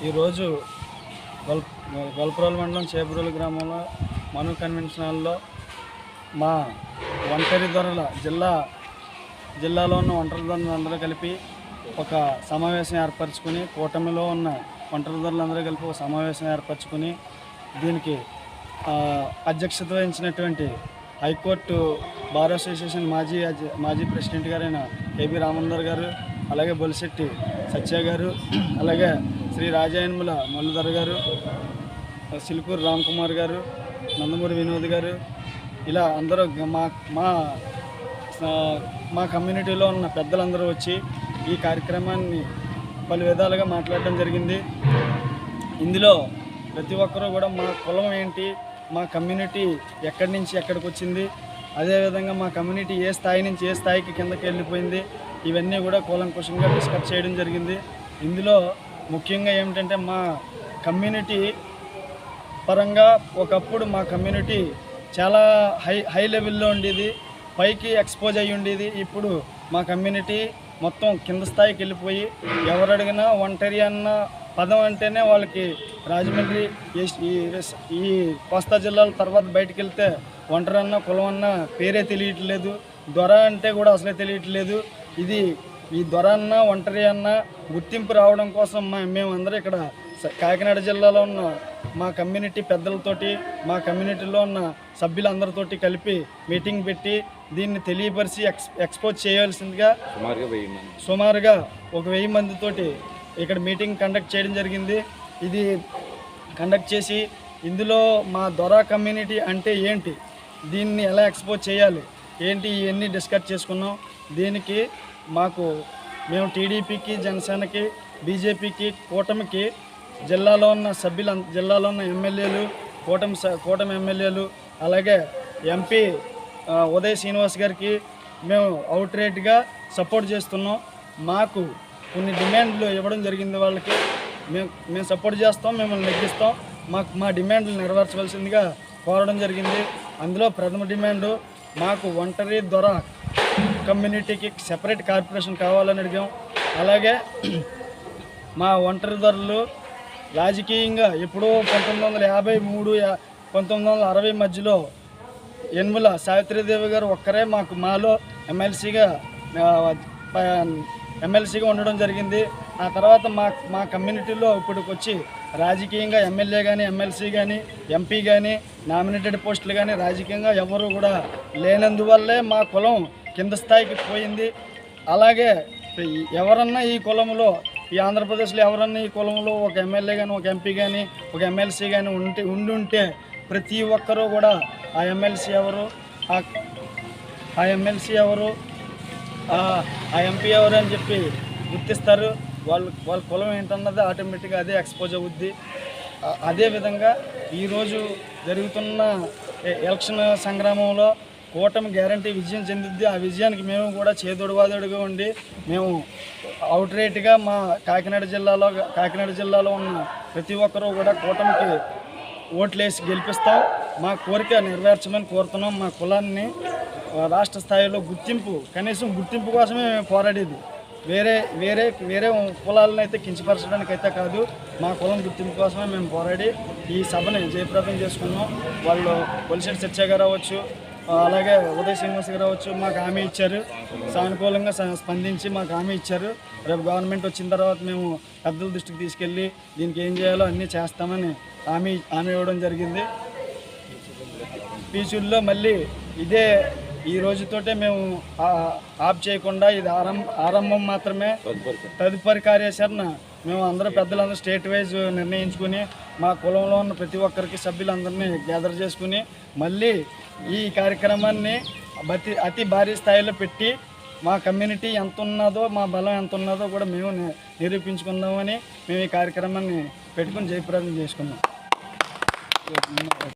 ఈరోజు గొల్ గొల్పురాల మండలం చేపురోలు గ్రామంలో మను కన్వెన్షన్ హాల్లో మా ఒంటరి ధరల జిల్లా జిల్లాలో ఉన్న ఒంటరి ధరలందరూ అందరూ కలిపి ఒక సమావేశం ఏర్పరచుకుని కూటమిలో ఉన్న ఒంటరి ధరలందరూ కలిపి ఒక సమావేశం ఏర్పరచుకుని దీనికి అధ్యక్షత వహించినటువంటి హైకోర్టు బార్ అసోసియేషన్ మాజీ అధ్య- మాజీ ప్రెసిడెంట్ గారైన ఏబి రామందర్ గారు అలాగే బొలిశెట్టి సత్య గారు అలాగే శ్రీ రాజాయన్ముల మల్లుధర్ గారు సిలుకూరు రామ్ కుమార్ గారు నందమూరి వినోద్ గారు ఇలా అందరూ మా మా మా కమ్యూనిటీలో ఉన్న పెద్దలందరూ వచ్చి ఈ కార్యక్రమాన్ని పలు విధాలుగా మాట్లాడడం జరిగింది. ఇందులో ప్రతి ఒక్కరూ కూడా మా కులం ఏంటి మా కమ్యూనిటీ ఎక్కడి నుంచి ఎక్కడికి వచ్చింది అదేవిధంగా మా కమ్యూనిటీ ఏ స్థాయి నుంచి ఏ స్థాయికి కిందకి వెళ్ళిపోయింది ఇవన్నీ కూడా కూలంకుషంగా డిస్కస్ చేయడం జరిగింది. ఇందులో ముఖ్యంగా ఏమిటంటే మా కమ్యూనిటీ పరంగా ఒకప్పుడు మా కమ్యూనిటీ చాలా హై హై లెవెల్లో ఉండేది పైకి ఎక్స్పోజ్ అయ్యి ఉండేది. ఇప్పుడు మా కమ్యూనిటీ మొత్తం కింద స్థాయికి వెళ్ళిపోయి ఎవరు అడిగినా ఒంటరి అన్న పదం అంటేనే వాళ్ళకి రాజమండ్రి ఈ- ఈ కోస్తా జిల్లాల తర్వాత బయటికి వెళ్తే ఒంటరి అన్న కులం అన్న పేరే తెలియట్లేదు. దొర అంటే కూడా అసలే తెలియట్లేదు. ఇది ఈ దొర అన్న ఒంటరి అన్న గుర్తింపు రావడం కోసం మా మేమందరం ఇక్కడ కాకినాడ జిల్లాలో ఉన్న మా కమ్యూనిటీ పెద్దలతోటి మా కమ్యూనిటీలో ఉన్న సభ్యులందరితోటి కలిపి మీటింగ్ పెట్టి దీన్ని తెలియపరిచి ఎక్స్ ఎక్స్పోజ్ చేయాల్సిందిగా సుమారుగా వెయ్యి మంది. సుమారుగా ఒక వెయ్యి మందితోటి ఇక్కడ మీటింగ్ కండక్ట్ చేయడం జరిగింది. ఇది కండక్ట్ చేసి ఇందులో మా దొరా కమ్యూనిటీ అంటే ఏంటి? దీన్ని ఎలా ఎక్స్పోజ్ చేయాలి? ఏంటి? ఇవన్నీ డిస్కస్ చేసుకున్నాం. దీనికి మాకు మేము టీడీపీకి జనసేనకి బీజేపీకి కూటమికి జిల్లాలో ఉన్న సభ్యుల జిల్లాలో ఉన్న ఎమ్మెల్యేలు కూటమి స- కూటమి ఎమ్మెల్యేలు అలాగే ఎంపీ ఉదయ్ శ్రీనివాస్ గారికి మేము అవుట్ రేట్గా సపోర్ట్ చేస్తున్నాం. మాకు కొన్ని డిమాండ్లు ఇవ్వడం జరిగింది వాళ్ళకి. మేము మేము సపోర్ట్ చేస్తాం మిమ్మల్ని నెగ్గిస్తాం. మాకు మా డిమాండ్లు నెరవేర్చవలసిందిగా కోరడం జరిగింది. అందులో ప్రథమ డిమాండు మాకు ఒంటరి దొర కమ్యూనిటీకి సెపరేట్ కార్పొరేషన్ కావాలని అడిగాం. అలాగే మా ఒంటరి ధరలు రాజకీయంగా ఎప్పుడో పంతొమ్మిది వందల యాభై మూడు పంతొమ్మిది వందల అరవై మధ్యలో యన్ముల సావిత్రిదేవి గారు ఒక్కరే మాకు మాలో ఎమ్మెల్సీగా ఎమ్మెల్సీగా ఉండడం జరిగింది. ఆ తర్వాత మా మా కమ్యూనిటీలో ఇప్పటికొచ్చి రాజకీయంగా ఎమ్మెల్యే కానీ ఎమ్మెల్సీ కానీ ఎంపీ కానీ నామినేటెడ్ పోస్టులు కానీ రాజకీయంగా ఎవరు కూడా లేనందువల్లే మా కులం కింద స్థాయికి పోయింది. అలాగే ఎవరన్నా ఈ కులంలో ఈ ఆంధ్రప్రదేశ్లో ఎవరన్నా ఈ కులంలో ఒక ఎమ్మెల్యే కానీ ఒక ఎంపీ కానీ ఒక ఎమ్మెల్సీ కానీ ఉంటే ఉండి ఉంటే ప్రతి ఒక్కరూ కూడా ఆ ఎమ్మెల్సీ ఎవరు ఆ- ఆ ఎమ్మెల్సీ ఎవరు ఆ- ఎంపీ ఎవరు అని చెప్పి గుర్తిస్తారు. వాళ్ళు వాళ్ళ కులం ఏంటన్నది ఆటోమేటిక్గా అదే ఎక్స్పోజ్ అవుద్ది. అదేవిధంగా ఈరోజు జరుగుతున్న ఎ- ఎలక్షన్ సంగ్రామంలో కూటమి గ్యారంటీ విజయం చెందిద్ది. ఆ విజయానికి మేము కూడా చేదోడువాదోడుగా ఉండి మేము అవుట్ రేట్గా మా కాకినాడ జిల్లాలో కాకినాడ జిల్లాలో ఉన్న ప్రతి ఒక్కరూ కూడా కూటమికి ఓట్లేసి గెలిపిస్తాం. మా కోరిక నెరవేర్చమని కోరుతున్నాం మా కులాన్ని. రాష్ట్ర స్థాయిలో గుర్తింపు కనీసం గుర్తింపు కోసమే మేము పోరాడేది. వేరే వేరే వేరే కులాలను అయితే కించపరచడానికి అయితే కాదు మా కులం గుర్తింపు కోసమే మేము పోరాడి ఈ సభని జయప్రదం చేసుకున్నాం. వాళ్ళు పొలిసెట్ చర్చ గారు అవ్వచ్చు అలాగే ఉదయ్ శ్రీనివాస్ గారు అవ్వచ్చు మాకు హామీ ఇచ్చారు. సానుకూలంగా స్పందించి మాకు హామీ ఇచ్చారు. రేపు గవర్నమెంట్ వచ్చిన తర్వాత మేము పెద్దల దృష్టికి తీసుకెళ్ళి దీనికి ఏం చేయాలో అన్నీ చేస్తామని హామీ హామీ ఇవ్వడం జరిగింది. పీచుల్లో మళ్ళీ ఇదే ఈ రోజుతోటే మేము ఆప్ చేయకుండా ఇది ఆరంభ ఆరంభం మాత్రమే. తదుపరి కార్యాచరణ మేము అందరూ పెద్దలందరూ స్టేట్ వైజ్ నిర్ణయించుకుని మా కులంలో ఉన్న ప్రతి ఒక్కరికి సభ్యులందరినీ గ్యాదర్ చేసుకుని మళ్ళీ ఈ కార్యక్రమాన్ని అతి అతి భారీ స్థాయిలో పెట్టి మా కమ్యూనిటీ ఎంత ఉన్నదో మా బలం ఎంత ఉన్నదో కూడా మేము నిరూపించుకుందామని మేము ఈ కార్యక్రమాన్ని పెట్టుకుని జయప్రదం చేసుకున్నాం.